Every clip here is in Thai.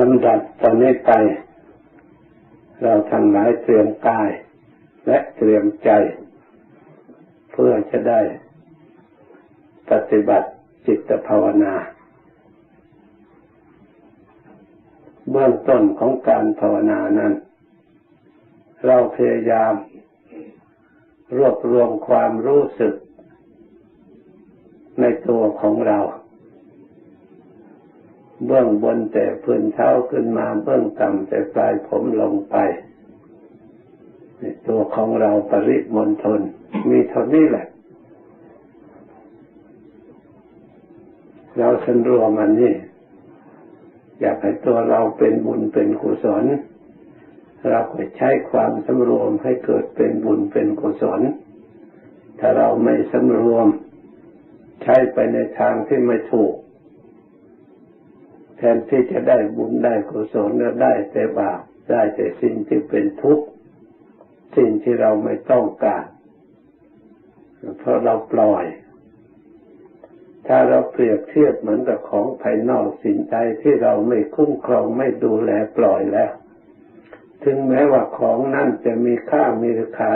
ลำดับตอนนี้ไป เราทั้งหลายเตรียมกาย และเตรียมใจ เพื่อจะได้ ปฏิบัติจิตภาวนา เบื้องต้นของการภาวนานั้น เราพยายาม รวบรวมความรู้สึก ในตัวของเรา เบื้องบนแต่พื้นเท้าขึ้นมาเบื้องต่ำแต่ปลายผมลงไปตัวของเราปริมณฑลมีเท่านี้แหละ เราสันรวมมันนี่ อยากให้ตัวเราเป็นบุญเป็นกุศล เราก็ใช้ความสำรวมให้เกิดเป็นบุญเป็นกุศล ถ้าเราไม่สำรวม ใช้ไปในทางที่ไม่ถูก แทนที่จะได้บุญได้กุศลก็ได้แต่บาปได้แต่สิ่งที่เป็นทุกข์สิ่งที่เราไม่ต้องการ เพราะเราปล่อย ถ้าเราเปรียบเทียบเหมือนกับของภายนอกสิ่งใดที่เราไม่คุ้มครองไม่ดูแลปล่อยแล้ว ถึงแม้ว่าของนั่นจะมีค่ามีราคา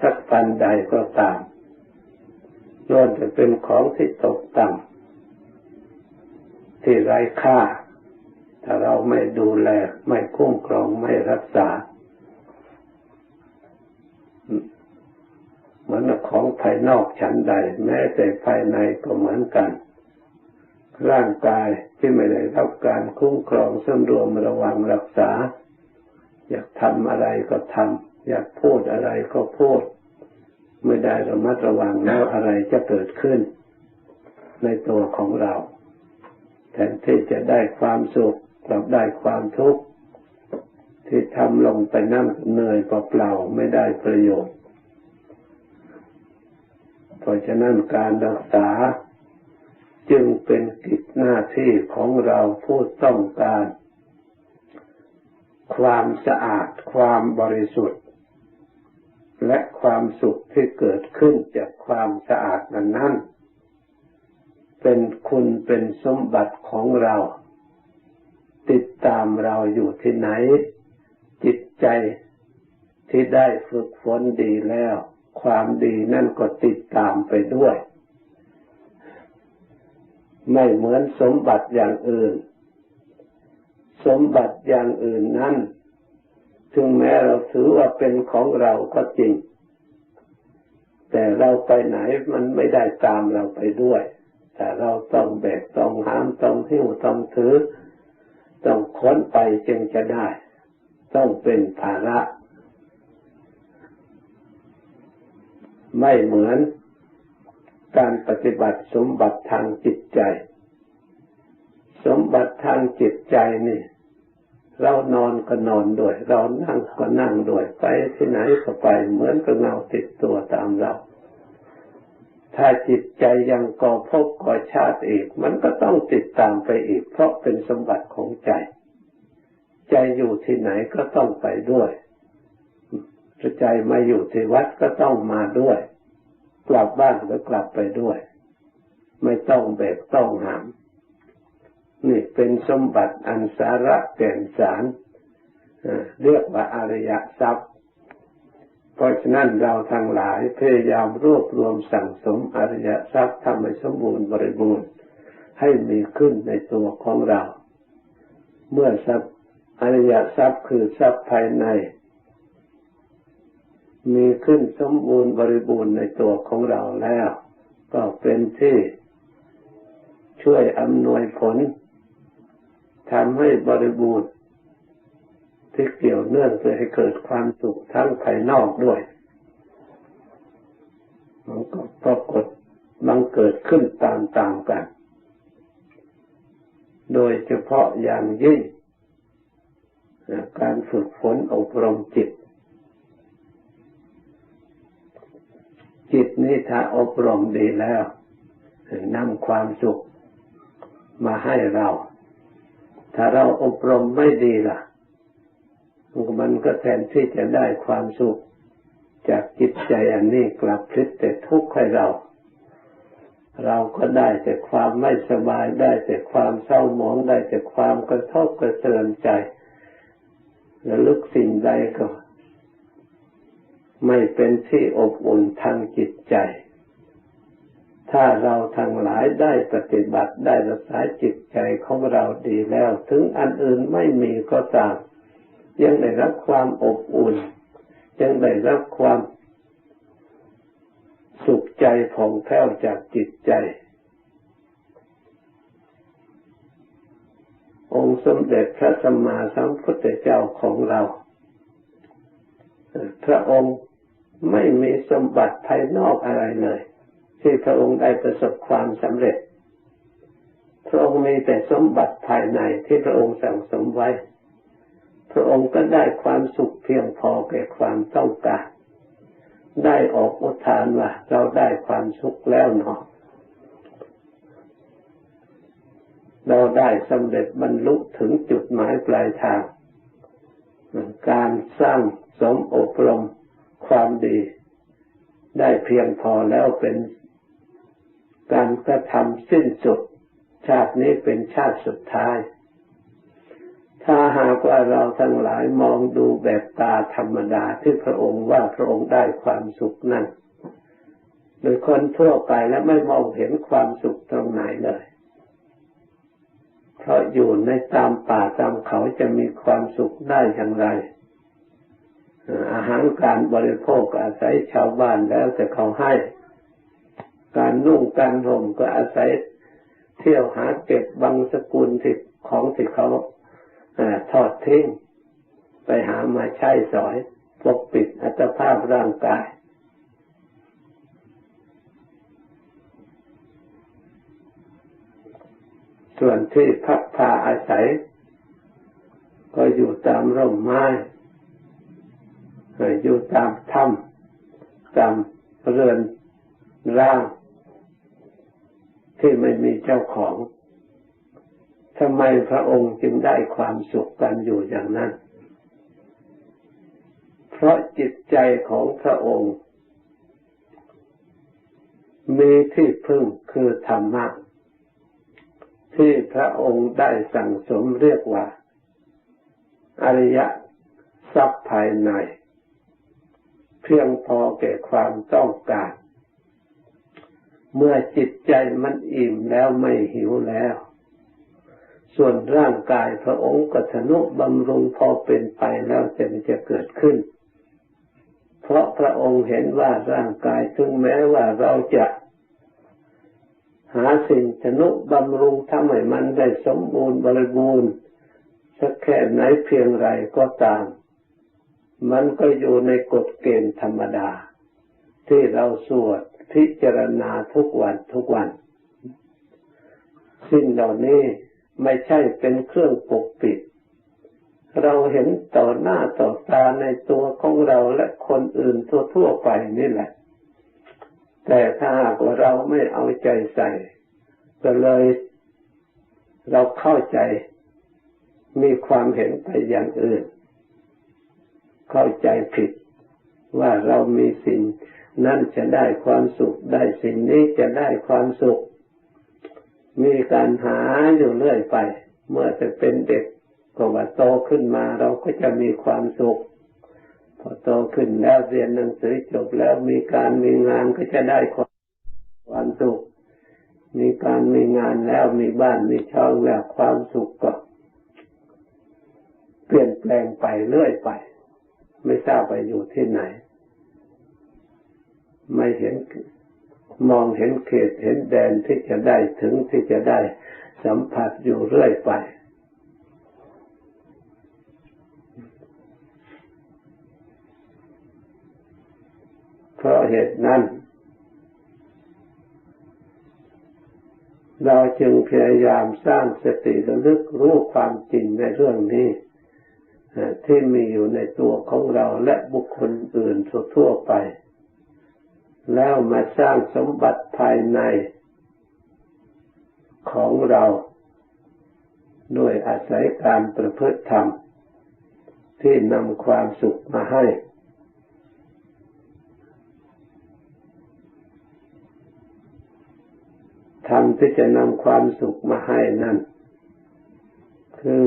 สักปันใดก็ตามล้วนจะเป็นของที่ตกต่ำ ที่ไร้ค่า ถ้าเราไม่ดูแล ไม่คุ้มครองไม่รักษา เหมือนของภายนอกชั้นใด แม้แต่ภายในก็เหมือนกัน ร่างกายที่ไม่ได้รับการคุ้มครองสำรวมระวังรักษา อยากทำอะไรก็ทำอยากพูดอะไรก็พูดไม่ได้ระมัดระวังแล้วอะไรจะเกิดขึ้น ในตัวของเรา แทนที่จะได้ความสุขกลับได้ความทุกข์ที่ทำลงไปนั่นเหนื่อยเปล่าๆไม่ได้ประโยชน์ เพราะฉะนั้นการรักษาจึงเป็นกิจหน้าที่ของเราผู้ต้องการ ความสะอาดความบริสุทธิ์ และความสุขที่เกิดขึ้นจากความสะอาดนั้นนั้น เป็นคุณเป็นสมบัติของเรา ติดตามเราอยู่ที่ไหน จิตใจที่ได้ฝึกฝนดีแล้ว ความดีนั่นก็ติดตามไปด้วย ไม่เหมือนสมบัติอย่างอื่น สมบัติอย่างอื่นนั้นถึงแม้เราถือว่าเป็นของเราก็จริง แต่เราไปไหนมันไม่ได้ตามเราไปด้วย แต่เราต้องแบกต้องหามต้องหิ้วต้องถือ ต้องค้นไปจึงจะได้ ต้องเป็นภาระ ไม่เหมือนการปฏิบัติสมบัติทางจิตใจ สมบัติทางจิตใจนี่ เรานอนก็นอนด้วย เรานั่งก็นั่งด้วย ไปที่ไหนก็ไปเหมือนกับเงาติดตัวตามเรา ถ้าจิตใจยังก่อภพก่อชาติอีก มันก็ต้องติดตามไปอีก เพราะเป็นสมบัติของใจ ใจอยู่ที่ไหนก็ต้องไปด้วยใจมาอยู่ที่วัดก็ต้องมาด้วย กลับบ้านก็กลับไปด้วย ไม่ต้องเบกต้องหามนี่เป็นสมบัติอันสาระแก่นสารเรียกว่าอริยทรัพย์ เพราะฉะนั้นเราทั้งหลายพยายามรวบรวมสั่งสมอริยทรัพย์ทำให้สมบูรณ์บริบูรณ์ให้มีขึ้นในตัวของเรา เมื่อทรัพย์อริยทรัพย์คือทรัพย์ภายใน มีขึ้นสมบูรณ์บริบูรณ์ในตัวของเราแล้ว ก็เป็นที่ช่วยอำนวยผลทำให้บริบูรณ์ ที่เกี่ยวเนื่องเพื่อให้เกิดความสุขทั้งภายนอกด้วย มันก็ปรากฏมันเกิดขึ้นตามๆกัน โดยเฉพาะอย่างยิ่ง การฝึกฝนอบรมจิต จิตนี้ถ้าอบรมดีแล้วนำความสุขมาให้เรา ถ้าเราอบรมไม่ดีล่ะ มันก็แทนที่จะได้ความสุขจากจิตใจอันนี้กลับพลิกแต่ทุกข์ให้เรา เราก็ได้แต่ความไม่สบายได้แต่ความเศร้าหมองได้แต่ความกระทบกระเทือนใจและลึกสิ่งใดก็ไม่เป็นที่อบอุ่นทางจิตใจ ถ้าเราทั้งหลายได้ปฏิบัติได้รักษาจิตใจของเราดีแล้ว ถึงอันอื่นไม่มีก็ตาม ยังได้รับความอบอุ่น ยังได้รับความสุขใจผ่องแผ้วจากจิตใจ องค์สมเด็จพระสัมมาสัมพุทธเจ้าของเรา พระองค์ไม่มีสมบัติภายนอกอะไรเลย ที่พระองค์ได้ประสบความสำเร็จ พระองค์มีแต่สมบัติภายในที่พระองค์สั่งสมไว้ พระองค์ก็ได้ความสุขเพียงพอแก่ความต้องการได้ออกอุทานว่าเราได้ความสุขแล้วเนาะเราได้สำเร็จบรรลุถึงจุดหมายปลายทาง การสร้างสมอบรมความดี ได้เพียงพอแล้วเป็นการกระทำสิ้นสุด ชาตินี้เป็นชาติสุดท้าย ถ้าหากว่าเราทั้งหลายมองดูแบบตาธรรมดาที่พระองค์ว่าพระองค์ได้ความสุขนั้นโดยคนทั่วไปแล้วไม่มองเห็นความสุขตรงไหนเลย เพราะอยู่ในตามป่าตามเขาจะมีความสุขได้อย่างไร อาหารการบริโภคอาศัยชาวบ้านแล้วแต่เขาให้ การนุ่งการห่มก็อาศัยเที่ยวหาเก็บบางสกุลที่ของที่เขา ทอดทิ้ง ไปหามาใช้สอยปกปิดอัตภาพร่างกาย ส่วนที่พักพาอาศัย ก็อยู่ตามร่มไม้อยู่ตามถ้ำตามเรือนร่าง ที่ไม่มีเจ้าของ ทำไมพระองค์จึงได้ความสุขกันอยู่อย่างนั้น เพราะจิตใจของพระองค์ มีที่พึ่งคือธรรมะ ที่พระองค์ได้สั่งสมเรียกว่า อริยทรัพย์ภายใน เพียงพอแก่ความต้องการ เมื่อจิตใจมันอิ่มแล้วไม่หิวแล้ว ส่วนร่างกายพระองค์ก็ทนุบำรุงพอเป็นไปแล้วจะจะเกิดขึ้น เพราะพระองค์เห็นว่าร่างกายถึงแม้ว่าเราจะหาสิ่งทนุบำรุงทำให้มันได้สมบูรณ์บริบูรณ์สักแค่ไหนเพียงไรก็ตาม มันก็อยู่ในกฎเกณฑ์ธรรมดา ที่เราสวดพิจารณาทุกวันทุกวัน สิ่งเหล่านี้ ไม่ใช่เป็นเครื่องปกปิด เราเห็นต่อหน้าต่อตาในตัวของเราและคนอื่นทั่วๆไปนี่แหละ แต่ถ้าหากว่าเราไม่เอาใจใส่ ก็เลย เราเข้าใจ มีความเห็นไปอย่างอื่น เข้าใจผิดว่าเรามีสิ่งนั่นจะได้ความสุขได้สิ่งนี้จะได้ความสุข มีการหาอยู่เรื่อยไป เมื่อจะเป็นเด็กก็ว่าโตขึ้นมาเราก็จะมีความสุข พอโตขึ้นแล้วเรียนหนังสือจบแล้วมีการมีงานก็จะได้ความความสุข มีการมีงานแล้วมีบ้านมีช่องแล้วความสุขก็เปลี่ยนแปลงไปเรื่อยไป ไม่ทราบไปอยู่ที่ไหน ไม่เห็น มองเห็นเขตเห็นแดนที่จะได้ถึงที่จะได้สัมผัสอยู่เรื่อยไป เพราะเหตุนั้น เราจึงพยายามสร้างสติระลึกรู้ความจริงในเรื่องนี้ที่มีอยู่ในตัวของเราและบุคคลอื่นทั่วไป แล้วมาสร้างสมบัติภายในของเราด้วยอาศัยการประพฤติธรรม ที่นำความสุขมาให้ ธรรมที่จะนำความสุขมาให้นั่น คือ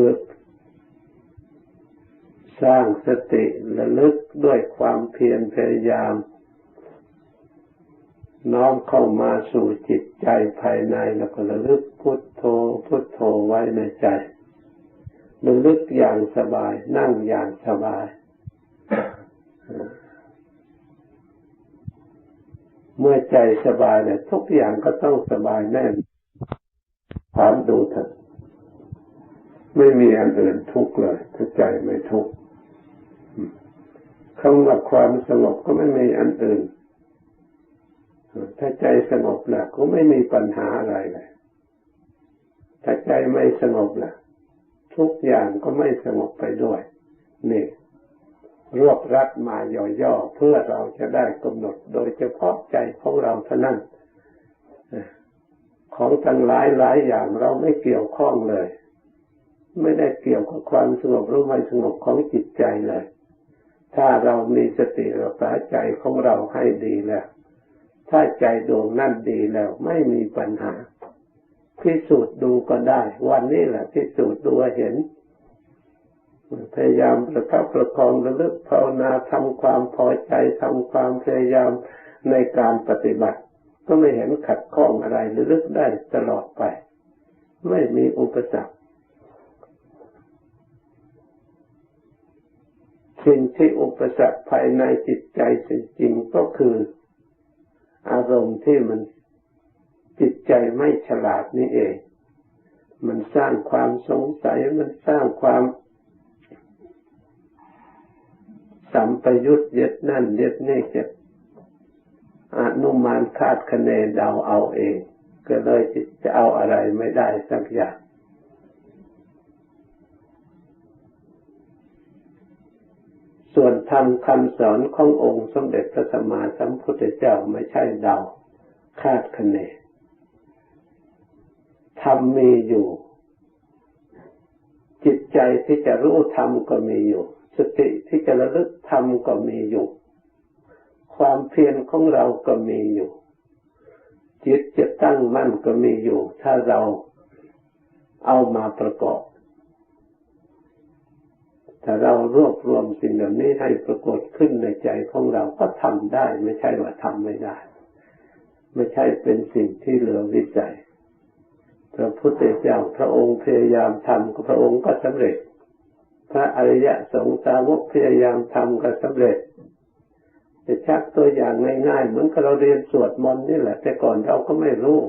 สร้างสติระลึกด้วยความเพียรพยายาม น้อมเข้ามาสู่จิตใจภายในแล้วก็ระลึกพุทโธพุทโธไว้ในใจระลึกอย่างสบาย นั่งอย่างสบาย เมื่อใจสบายเนี่ยทุกอย่างก็ต้องสบายแน่นถามดูเถอะไม่มีอันอื่นทุกข์เลยถ้าใจไม่ทุกข์คำว่าความสงบก็ไม่มีอันอื่น ถ้าใจสงบแล้วก็ไม่มีปัญหาอะไรเลยถ้าใจไม่สงบแล้วทุกอย่างก็ไม่สงบไปด้วยนี่รวบรัดมาย่อๆเพื่อเราจะได้กำหนดโดยเฉพาะใจของเราเท่านั้นของทั้งหลายหลายอย่างเราไม่เกี่ยวข้องเลย ไม่ได้เกี่ยวกับความสงบหรือไม่สงบของจิตใจเลย ถ้าเรามีสติรักษาใจของเราให้ดีแล้ว ถ้าใจดวงนั่นดีแล้วไม่มีปัญหา พิสูจน์ดูก็ได้ วันนี้แหละพิสูจน์ดูเห็น พยายามประคับประคองระลึกภาวนาทำความพอใจทำความพยายามในการปฏิบัติ ก็ไม่เห็นขัดข้องอะไรระลึกได้ตลอดไป ไม่มีอุปสรรคสิ่งที่อุปสรรคภายในจิตใจจริงๆก็คือ อารมณ์ที่มันจิตใจไม่ฉลาดนี่เอง มันสร้างความสงสัย มันสร้างความสัมปยุตเย็ดนั่นเย็ดนี่จะอนุมานคาดคะเนเดาเอาเอง ก็เลยจะเอาอะไรไม่ได้สักอย่าง ธรรมคำสอนขององค์สมเด็จพระสัมมาสัมพุทธเจ้าไม่ใช่เดาคาดคะเนธรรมมีอยู่ จิตใจที่จะรู้ธรรมก็มีอยู่ สติที่จะระลึกธรรมก็มีอยู่ ความเพียรของเราก็มีอยู่ จิตจะตั้งมั่นก็มีอยู่ ถ้าเราเอามาประกอบ ถ้าเรารวบรวมสิ่งเหล่านี้ให้ปรากฏขึ้นในใจของเราก็ทำได้ ไม่ใช่ว่าทำไม่ได้ ไม่ใช่เป็นสิ่งที่เหลือวิจัย พระพุทธเจ้าพระองค์พยายามทำพระองค์ก็สำเร็จ พระอริยสงสาวกพยายามทำก็สำเร็จจะชักตัวอย่างง่ายๆเหมือนกับเราเรียนสวดมนต์นี่แหละ แต่ก่อนเราก็ไม่รู้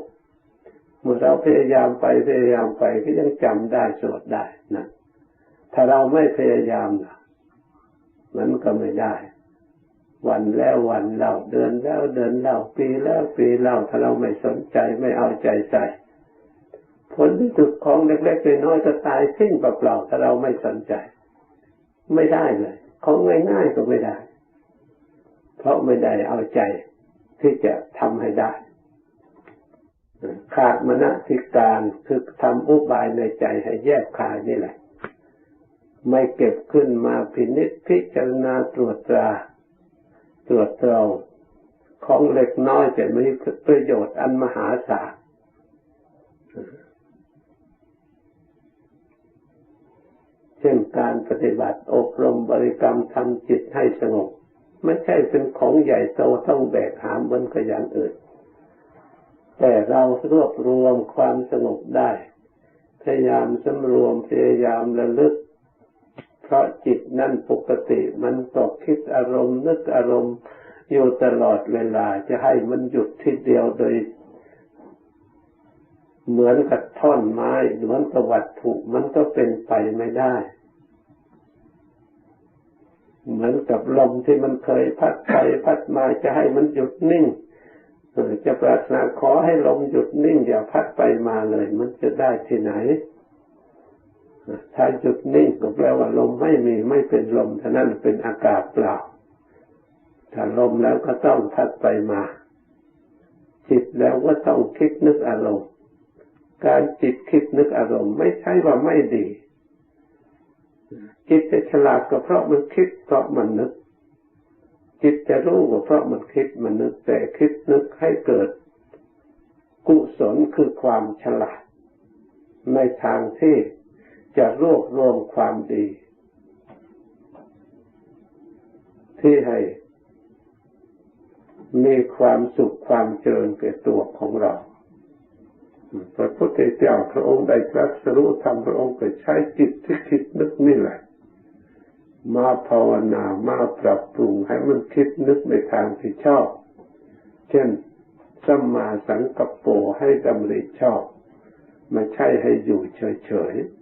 เมื่อเราพยายามไปพยายามไปก็ยังจำได้สวดได้นะ ถ้าเราไม่พยายามมันก็ไม่ได้ วันแล้ววันเล่าเดือนแล้วเดือนเล่าปีแล้วปีเล่าถ้าเราไม่สนใจไม่เอาใจใส่ผลที่สุดของเล็กๆน้อยๆก็ตายสิ้นเปล่าๆถ้าเราไม่สนใจ ไม่ได้เลยของง่ายๆก็ไม่ได้ เพราะไม่ได้เอาใจที่จะทำให้ได้ ขาดมณฑิการคือทำอุบายในใจให้แยกคายนี่แหละ ไม่เก็บขึ้นมาพินิจพิจารณาตรวจตราตรวจตรองของเล็กน้อยจะมีประโยชน์อันมหาศาลเช่นการปฏิบัติอบรมบริกรรมทำจิตให้สงบ ไม่ใช่เป็นของใหญ่โตต้องแบกหามเหมือนกับอย่างอื่น แต่เรารวบรวมความสงบได้ พยายามสำรวมพยายามระลึก เพราะจิตนั่นปกติมันตกคิดอารมณ์นึกอารมณ์อยู่ตลอดเวลาจะให้มันหยุดทีเดียวโดย เหมือนกับท่อนไม้เหมือนกับวัตถุมันก็เป็นไปไม่ได้ เหมือนกับลมที่มันเคยพัดไปพัดมาจะให้มันหยุดนิ่งจะปรารถนาขอให้ลมหยุดนิ่งอย่าพัดไปมาเลย มันจะได้ที่ไหน ถ้าจุดนิ่งก็แปลว่าลมไม่มีไม่เป็นลมท่านั้นเป็นอากาศเปล่า ถ้าลมแล้วก็ต้องพัดไปมา จิตแล้วก็ต้องคิดนึกอารมณ์ การจิตคิดนึกอารมณ์ ไม่ใช่ว่าไม่ดี จิตจะฉลาดก็เพราะมันคิดเพราะมันนึก จิตจะรู้ก็เพราะมันคิดมันนึกแต่คิดนึกให้เกิด กุศลคือความฉลาด ในทางที่ จะรวบรวมความดี ที่ให้มีความสุขความเจริญแก่ตัวของเรา พระพุทธเจ้าพระองค์ได้ตรัสรู้ธรรมพระองค์ก็ใช้จิตที่คิดนึกนี่แหละ มาภาวนามาปรับปรุงให้มันคิดนึกในทางที่ชอบ เช่นสัมมาสังกัปโปให้ดำริชอบ ไม่ใช่ให้อยู่เฉยๆ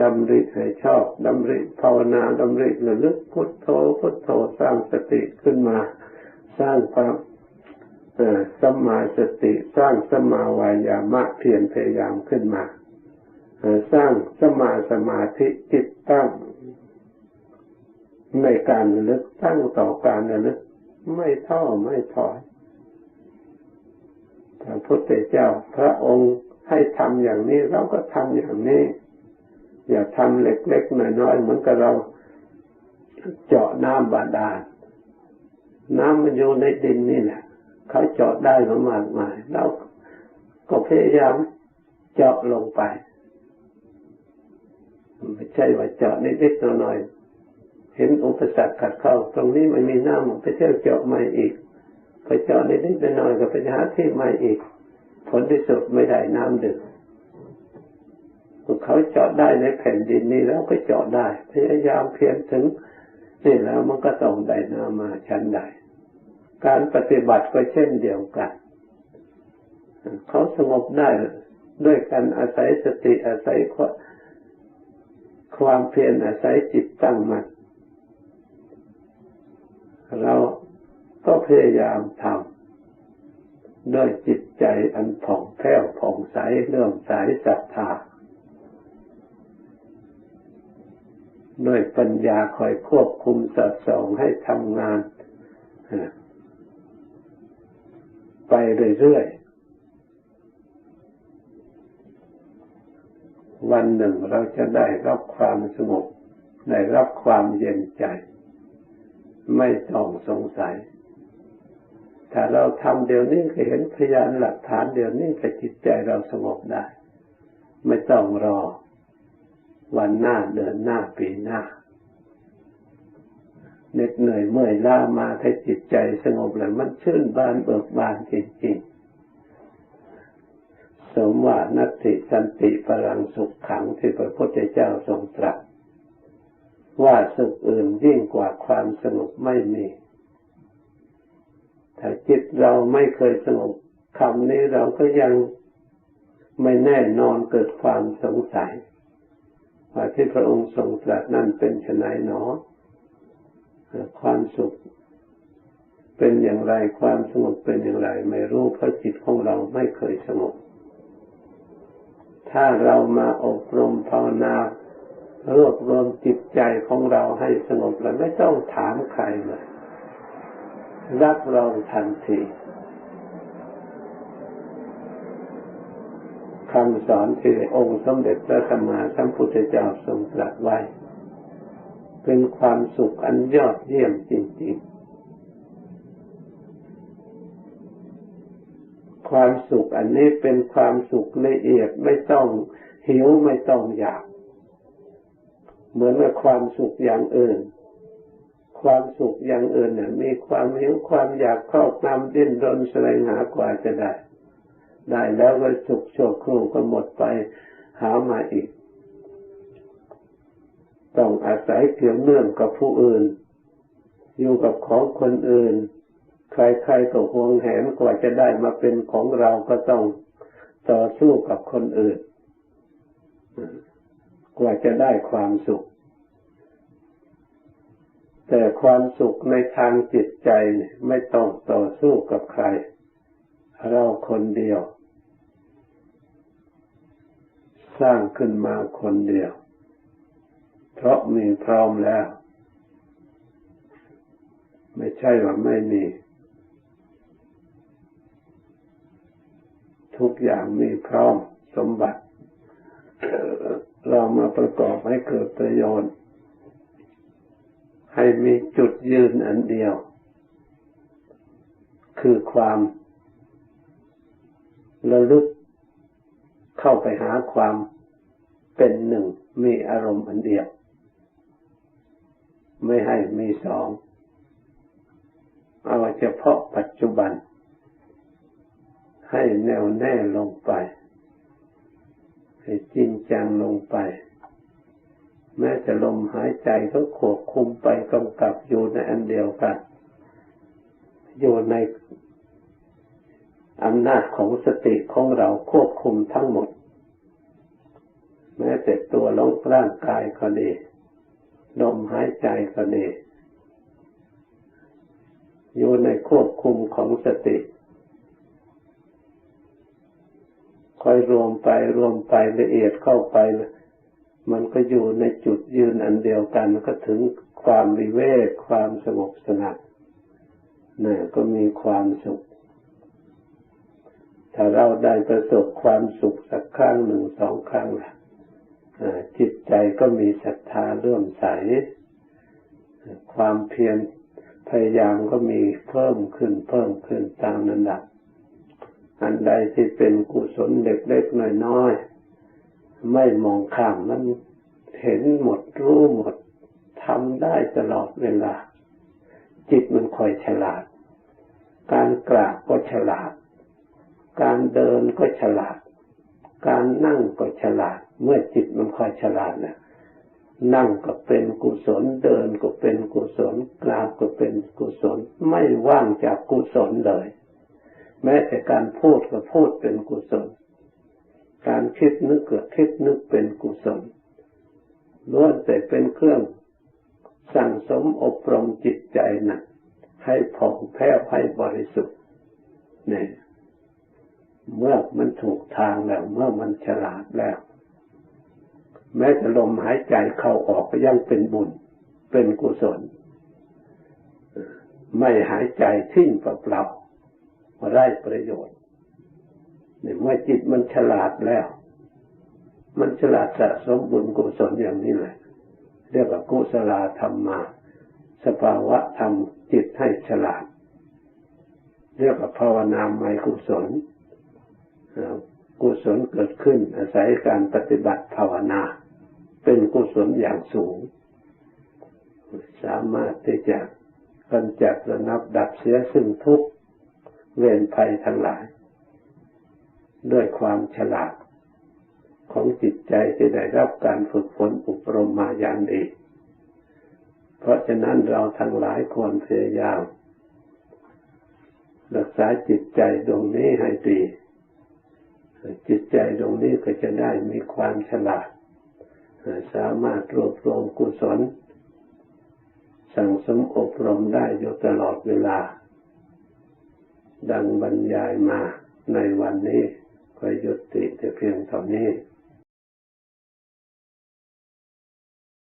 ดำริให้ชอบดำริภาวนาดำริระลึกพุทโธพุทโธสร้างสติขึ้นมา สร้างความสมมาสติสร้างสมมาวายามะเพียรพยายามขึ้นมา สร้างสมาสมาธิจิตตั้ง ในการระลึกตั้งต่อการระลึกไม่ท้อไม่ถอยพระพุทธเจ้าพระองค์ให้ทำอย่างนี้เราก็ทำอย่างนี้ อย่าทำเล็กๆน้อยๆเหมือนกับเราเจาะน้ำบาดาลน้ำมันอยู่ในดินนี่แหละเขาเจาะได้มามากมายเราก็พยายามเจาะลงไปไม่ใช่ว่าเจาะนิดๆหน่อยๆเห็นอุปสรรคขัดเข้า ตรงนี้มันมีน้ำไปเที่ยวเจาะใหม่อีกไปเจาะนิดๆหน่อยๆก็ไปหาที่ใหม่อีก ผลที่สุดไม่ได้น้ำดื่ม เขาเจาะได้ในแผ่นดินนี้แล้วก็เจาะได้ พยายามเพียรถึงนี่แล้วมันก็ต้องได้นามาชั้นใด การปฏิบัติก็เช่นเดียวกัน เขาสงบได้ด้วยการอาศัยสติอาศัยความเพียรอาศัยจิตตั้งมัน่นเราก็พยายามทำด้วยจิตใจอันผ่องแผ้วผ่องใสเรื่องสายศรัทธา ด้วยปัญญาคอยควบคุมสอดส่องให้ทำงานไปเรื่อยๆ วันหนึ่งเราจะได้รับความสงบได้รับความเย็นใจ ไม่ต้องสงสัย ถ้าเราทำเดี๋ยวนี้ก็เห็นพยานหลักฐานเดี๋ยวนี้ก็จิตใจเราสงบได้ ไม่ต้องรอ วันหน้าเดือนหน้าปีหน้าเหน็ดเหนื่อยเมื่อยล้ามาให้จิตใจสงบเลยมันชื่นบานเบิกบานจริงๆ สมว่านัตติสันติพลังสุขขังที่พระพุทธเจ้าทรงตรัสว่าสุขอื่นยิ่งกว่าความสงบไม่มี ถ้าจิตเราไม่เคยสงบคำนี้เราก็ยังไม่แน่นอนเกิดความสงสัย ที่พระองค์ทรงตรัสนั่นเป็นชนายหนอ ความสุขเป็นอย่างไรความสงบเป็นอย่างไร ไม่รู้เพราะจิตของเราไม่เคยสงบ ถ้าเรามาอบรมภาวนารวบรวมจิตใจของเราให้สงบแล้วไม่ต้องถามใครเลยรับรองทันที คำสอนที่องค์สมเด็จพระสัมมาสัมพุทธเจ้าทรงตรัสไว้ เป็นความสุขอันยอดเยี่ยมจริงๆ ความสุขอันนี้เป็นความสุขละเอียดไม่ต้องหิวไม่ต้องอยาก เหมือนกับความสุขอย่างอื่น ความสุขอย่างอื่นเนี่ยมีความหิวความอยากครอบงำดิ้นรนแสวงหากว่าจะได้ ได้แล้วก็สุขชั่วครู่ก็หมดไปหามาอีก ต้องอาศัยเกี่ยวเนื่องกับผู้อื่น อยู่กับของคนอื่น ใครๆก็ห่วงแหนกว่าจะได้มาเป็นของเราก็ต้องต่อสู้กับคนอื่น กว่าจะได้ความสุข แต่ความสุขในทางจิตใจไม่ต้องต่อสู้กับใคร เราคนเดียว สร้างขึ้นมาคนเดียว เพราะมีพร้อมแล้ว ไม่ใช่ว่าไม่มี ทุกอย่างมีพร้อมสมบัติ เรามาประกอบให้เกิดประโยชน์ ให้มีจุดยืนอันเดียว คือความระลึก เข้าไปหาความเป็นหนึ่ง มีอารมณ์อันเดียว ไม่ให้มีสอง เอาเฉพาะปัจจุบัน ให้แน่วแน่ลงไป ให้จริงจังลงไป แม้จะลมหายใจก็ควบคุมไปกำกับอยู่ในอันเดียวกัน อยู่ใน อำนาจของสติของเราควบคุมทั้งหมด แม้แต่ตัวลงร่างกายก็ดีลมหายใจก็ดีอยู่ในควบคุมของสติคอยรวมไปรวมไปละเอียดเข้าไปมันก็อยู่ในจุดยืนอันเดียวกันก็ถึงความวิเวกความสงบสงัดนี่ก็มีความสุข ถ้าเราได้ประสบความสุขสักครั้งหนึ่งสองครั้งละจิตใจก็มีศรัทธาเลื่อมใส ความเพียรพยายามก็มีเพิ่มขึ้นเพิ่มขึ้นตามระดับ อันใดที่เป็นกุศลเล็กๆน้อยๆไม่มองข้ามมันเห็นหมดรู้หมดทำได้ตลอดเวลา จิตมันคอยฉลาด การกราบก็ฉลาด การเดินก็ฉลาด การนั่งก็ฉลาด เมื่อจิตมันค่อยฉลาดนะนั่งก็เป็นกุศล เดินก็เป็นกุศลกราบก็เป็นกุศล ไม่ว่างจากกุศลเลย แม้แต่การพูดก็พูดเป็นกุศล การคิดนึกก็คิดนึกเป็นกุศลล้วนแต่เป็นเครื่องสั่งสมอบรมจิตใจนะ่ะให้ผ่องแผ้วให้บริสุทธิ์เนี่ย เมื่อมันถูกทางแล้ว เมื่อมันฉลาดแล้ว แม้จะลมหายใจเข้าออกก็ยังเป็นบุญ เป็นกุศล ไม่หายใจทิ้งเปล่าๆไร้ประโยชน์เนี่ยเมื่อจิตมันฉลาดแล้ว มันฉลาดสะสมบุญกุศลอย่างนี้แหละ เรียกว่ากุศลธรรมมา สภาวะธรรมจิตให้ฉลาด เรียกว่าภาวนาไมกุศล กุศลเกิดขึ้น อาศัยการปฏิบัติภาวนา เป็นกุศลอย่างสูง สามารถที่จะกำจัดระนับดับเสียซึ่งทุกเวรภัยทั้งหลาย ด้วยความฉลาดของจิตใจที่ได้รับการฝึกฝนอบรมมาอย่างดี เพราะฉะนั้นเราทั้งหลายควรพยายามรักษาจิตใจดวงนี้ให้ดี จิตใจตรงนี้ก็จะได้มีความฉลาด สามารถรวบรวมกุศล สั่งสมอบรมได้อยู่ตลอดเวลา ดังบรรยายมาในวันนี้ก็ยุติแต่เพียงเท่านี้